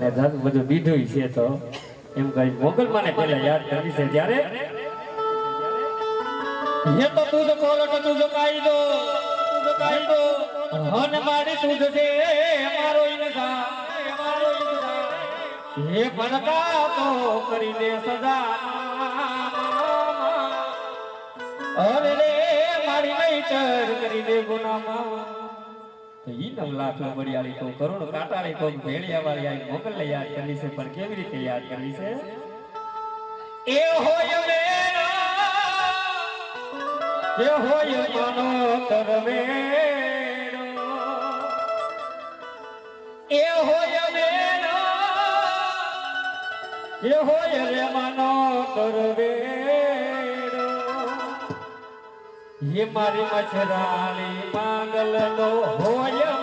ને બધું બીધું છે તો એમ કહી મોગલમાને પેલા યાદ કરી છે ત્યારે? હે તો તુજ કોલટ તુજ કાયદો તુજ કાયદો હન મારી તુજ છે મારો ઇનસા મારો ઇનસા હે ભરતા તો કરી દે સદા અરે રે, મારી નઈ ચર કરી દે ગુનામાં. તો ઈ નવ લાખ લંબડિયાળી તો કરોડ કાંટાળી કોક ભેળિયા વાળી આઈ લઈ યાદ કરવી છે, પણ કેવી રીતે યાદ કરવી છે? એ હોય મેરો એ હોય મનો તરવે એ હોય રે મનો તરવેરો એ મારી મછરાણી માંગલનો હોય મેરો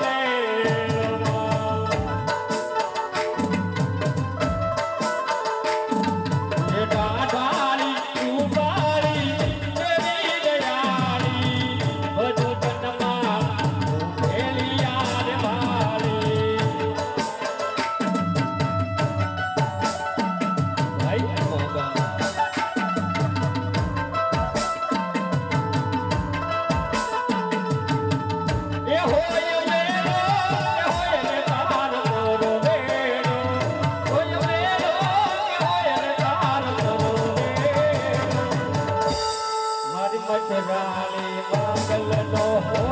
મચરાણી મંગલનો હોય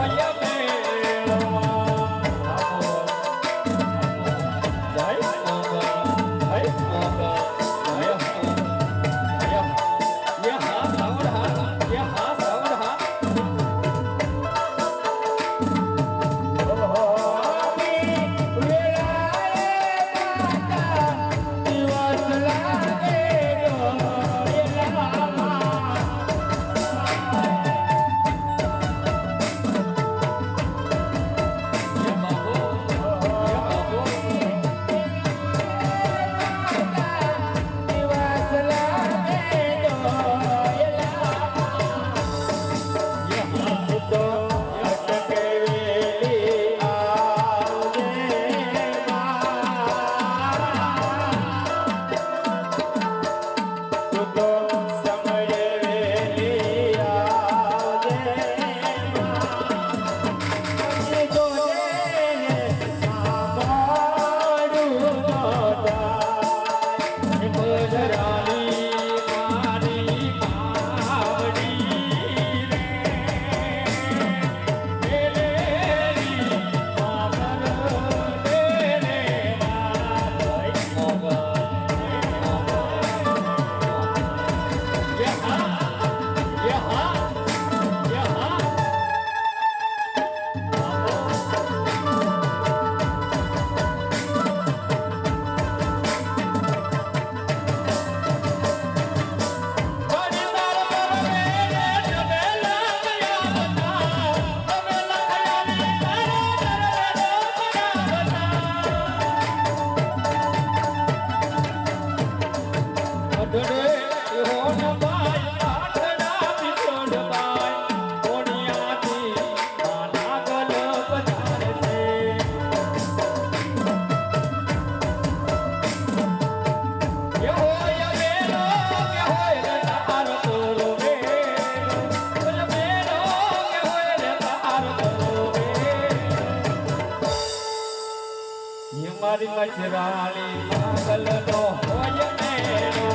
મારી મજરાણી પાગલ નો હોય મેળો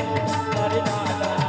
મારી દાદા